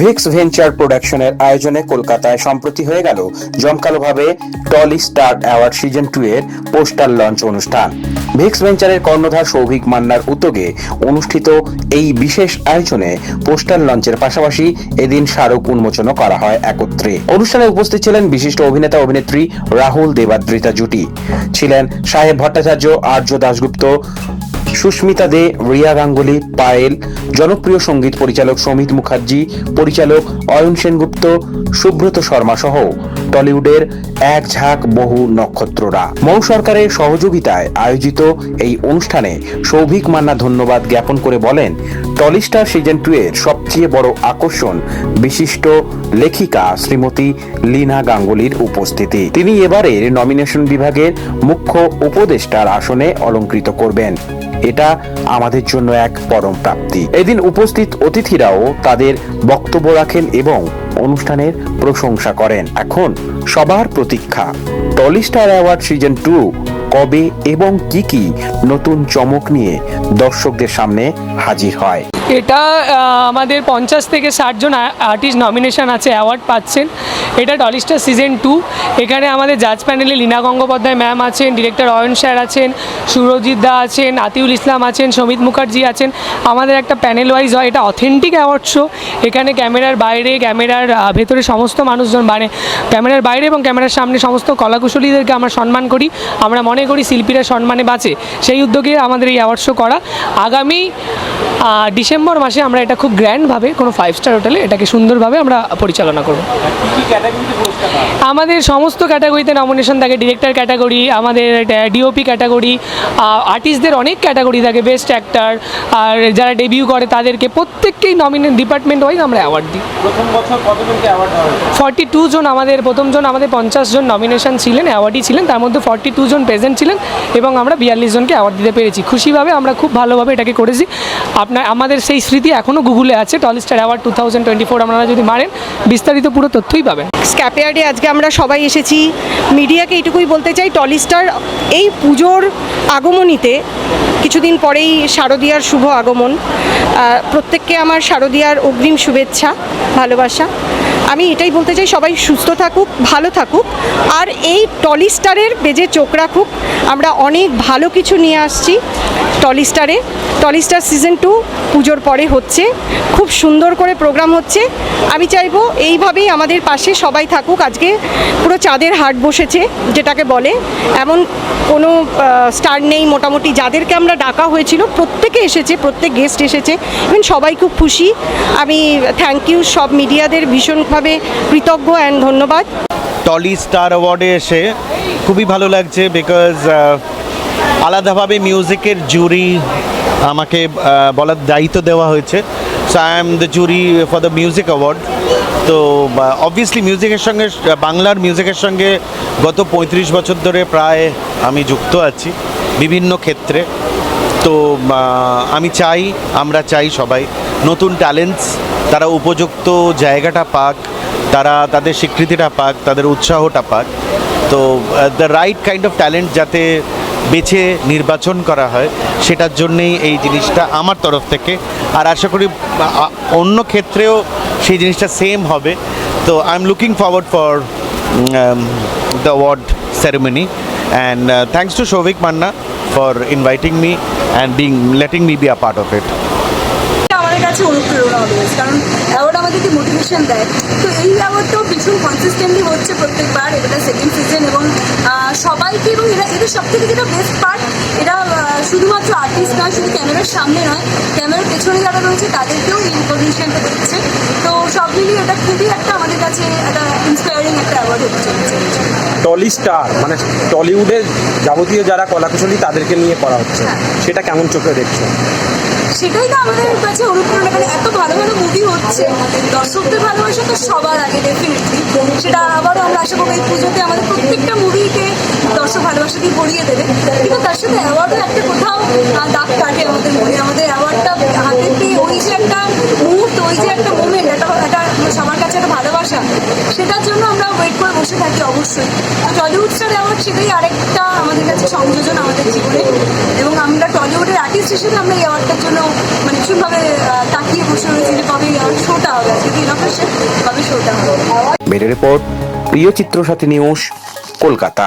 Vicks venture প্রোডাকশনের আয়োজনে কলকাতায় সম্প্রতি হয়ে গেল জমকালোভাবে Tolly star award season two এর পোস্টার লঞ্চ অনুষ্ঠান। ভিক্স ভেঞ্চারের কর্ণধার সৌভিক মান্নার উদ্যোগে অনুষ্ঠিত এই বিশেষ আয়োজনে পোস্টার লঞ্চের পাশাপাশি এদিন স্মারক উন্মোচনও করা হয় একত্রে। অনুষ্ঠানে উপস্থিত ছিলেন বিশিষ্ট অভিনেতা অভিনেত্রী রাহুল দেবাদ্রিতা জুটি। ছিলেন সাহেব ভট্টাচার্য, আর্য দাশগুপ্ত সুস্মিতা দে, রিয়া গাঙ্গুলি, পায়েল, জনপ্রিয় সংগীত পরিচালক সমিত মুখার্জি, পরিচালক অয়ন সেনগুপ্ত, সুব্রত শর্মা সহ। টলিউডের এক ঝাঁক বহু নক্ষত্ররা। মৌ সরকারের সহযোগিতায় আয়োজিত এই অনুষ্ঠানে সৌভিক মান্না ধন্যবাদ জ্ঞাপন করে বলেন টলিস্টার সিজন টু এর সবচেয়ে বড় আকর্ষণ বিশিষ্ট লেখিকা শ্রীমতী লীনা গাঙ্গুলির উপস্থিতি। তিনি এবারের নমিনেশন বিভাগের মুখ্য উপদেষ্টার আসনে অলঙ্কৃত করবেন। এটা আমাদের জন্য এক পরম প্রাপ্তি। এদিন উপস্থিত অতিথিরাও তাদের বক্তব্য রাখেন এবং অনুষ্ঠানের প্রশংসা করেন। এখন সবার প্রতীক্ষা। টলিস্টার অ্যাওয়ার্ড সিজন টু কবে এবং কি কি নতুন চমক নিয়ে দর্শকদের সামনে হাজির হয়। এটা আমাদের পঞ্চাশ থেকে ষাট জন আর্টিস্ট নমিনেশন আছে অ্যাওয়ার্ড পাচ্ছেন। এটা ডলিস্টার সিজন টু এখানে আমাদের জাজ প্যানেলে লীনা গঙ্গোপাধ্যায় ম্যাম আছেন ডিরেক্টর অয়ন স্যার আছেন সুরজিৎ দা আছেন আতিউল ইসলাম আছেন সমিত মুখার্জি আছেন। আমাদের একটা প্যানেল ওয়াইজ হয়, এটা অথেন্টিক অ্যাওয়ার্ড শো এখানে ক্যামেরার বাইরে, ক্যামেরার ভেতরে সমস্ত মানুষজন মানে ক্যামেরার বাইরে এবং ক্যামেরার সামনে সমস্ত কলাকুশলীদেরকে আমরা সম্মান করি। আমরা মনে করি শিল্পীরা সম্মানে বাঁচে। সেই উদ্যোগে আমাদের এই অ্যাওয়ার্ড শো করা। আগামী ডিসেম্বর মাসে আমরা এটা খুব গ্র্যান্ডভাবে কোনো ফাইভ স্টার হোটেলে এটাকে সুন্দরভাবে আমরা পরিচালনা করব। আমাদের সমস্ত ক্যাটাগরিতে নমিনেশন থাকে ডিরেক্টর ক্যাটাগরি আমাদের ডিওপি ক্যাটাগরি আর্টিস্টদের অনেক ক্যাটাগরি থাকে বেস্ট অ্যাক্টার আর যারা ডেবিউ করে তাদেরকে প্রত্যেককেই নমিনেট ডিপার্টমেন্ট ওয়াইজ আমরা অ্যাওয়ার্ড দিই। ফর্টি টু জন আমাদের প্রথমজন আমাদের পঞ্চাশ জন নমিনেশন ছিলেন অ্যাওয়ার্ডই ছিলেন, তার মধ্যে ফর্টি টু জন প্রেজেন্ট ছিলেন এবং আমরা বিয়াল্লিশ জনকে অ্যাওয়ার্ড দিতে পেরেছি। খুশিভাবে আমরা খুব ভালোভাবে এটাকে করেছি। আপনার আমাদের সেই স্মৃতি এখনও গুগলে আছে Tollystar award two thousand twenty four আপনারা যদি মারেন, বিস্তারিত পুরো তথ্যই পাবেন। স্ক্যাপিয়ার্ডে আজকে আমরা সবাই এসেছি। মিডিয়াকে এটুকুই বলতে চাই টলিস্টার এই পুজোর আগমনীতে কিছুদিন পরেই শারদীয়ার শুভ আগমন। প্রত্যেককে আমার শারদীয়ার অগ্রিম শুভেচ্ছা, ভালোবাসা। আমি এটাই বলতে চাই, সবাই সুস্থ থাকুক, ভালো থাকুক, আর এই টলিস্টারের বেজে চোখ রাখুক। আমরা অনেক ভালো কিছু নিয়ে আসছি। টলিস্টারে। টলিস্টার সিজন টু পুজোর পরে হচ্ছে। খুব সুন্দর করে প্রোগ্রাম হচ্ছে। আমি চাইব এইভাবেই আমাদের পাশে সবাই থাকুক। আজকে পুরো চাঁদের হাট বসেছে, যেটাকে বলে। এমন কোনো স্টার নেই মোটামুটি। যাদেরকে আমরা ডাকা হয়েছিল, প্রত্যেকে এসেছে, প্রত্যেক গেস্ট এসেছে। ইভেন সবাই খুব খুশি। আমি থ্যাংক ইউ সব মিডিয়াদের ভীষণভাবে কৃতজ্ঞ অ্যান্ড ধন্যবাদ। টলি স্টার অ্যাওয়ার্ডে এসে খুবই ভালো লাগছে বিকজ আলাদাভাবে মিউজিকের জুরি আমাকে বলার দায়িত্ব দেওয়া হয়েছে। So I am the jury for the music award তো অবভিয়াসলি মিউজিকের সঙ্গে, বাংলার মিউজিকের সঙ্গে গত পঁয়ত্রিশ বছর ধরে প্রায় আমি যুক্ত আছি, বিভিন্ন ক্ষেত্রে। তো আমি চাই, আমরা চাই সবাই, নতুন ট্যালেন্টস তারা উপযুক্ত জায়গাটা পাক, তারা, তাদের স্বীকৃতিটা পাক, তাদের উৎসাহটা পাক। তো the right kind of talent যাতে বেছে নির্বাচন করা হয়, সেটার জন্যেই এই জিনিসটা আমার তরফ থেকে। আর আশা করি অন্য ক্ষেত্রেও সেই জিনিসটা সেম হবে। তো I am looking forward for the award ceremony and thanks to Souvik Manna for inviting me and being letting me be a part of it আমাদের কাছে অনুপ্রেরণা কারণ আমাদেরকে মোটিভেশন দেয় তো এই অ্যাওয়ার্ডটাও ভীষণ কনসিস্টেন্টলি হচ্ছে প্রত্যেকবার এটা সেকেন্ড সিজন এবং সবাইকে এবং এরা এদের সব থেকে যেটা বেস্ট পার্ট এরা শুধুমাত্র আর্টিস্ট নয় শুধু ক্যামেরার সামনে নয় ক্যামেরার পেছনে যারা রয়েছে তাদেরকেও এই রিকগনিশনটা দিচ্ছে। তো সব মিলিয়ে এটা খুবই একটা আমাদের কাছে একটা ইন্সপায়ারিং একটা অ্যাওয়ার্ড হতে চলেছে। টলি স্টার মানে টলিউডের যাবতীয় যারা কলাকুশলী তাদেরকে নিয়ে করা হচ্ছে। হ্যাঁ। সেটা কেমন চোখে দেখছ? সেটাই তো আমাদের কাছে অনুপ্রেরণা। কারণ এত ভালো ভালো মুভি হচ্ছে, দর্শকদের ভালোবাসা তো সবার আগে ডেফিনেটলি সেটা আবারও আমরা আশা করব এই পুজোতে আমাদের প্রত্যেকটা মুভিকে দর্শক ভালোবাসা দিয়ে ভরিয়ে দেবে। কিন্তু তার সাথে অ্যাওয়ার্ডও একটা কোথাও দাগ কাটে আমাদের মনে। আমাদের অ্যাওয়ার্ডটা হাতে পেয়ে ওই যে একটা মুহূর্ত, ওই যে একটা মুমেন্ট একটা একটা সবার কাছে একটা ভালোবাসা, সেটার জন্য আমরা ওয়েট করে বসে থাকি অবশ্যই। তো টলিউড স্টার অ্যাওয়ার্ড সেটাই আরেকটা আমাদের কাছে সংযোজন আমাদের জীবনে। এবং আর্টিস্ট হিসেবে আমরা এই অ্যাওয়ার্ডটার জন্য মানে ভীষণভাবে তাকিয়ে বসে রয়েছি যে কবে শোটা হবে। আজকে দিন কবে শোটা হবে? রিপোর্ট প্রিয় চিত্রসাথী নিউজ কলকাতা।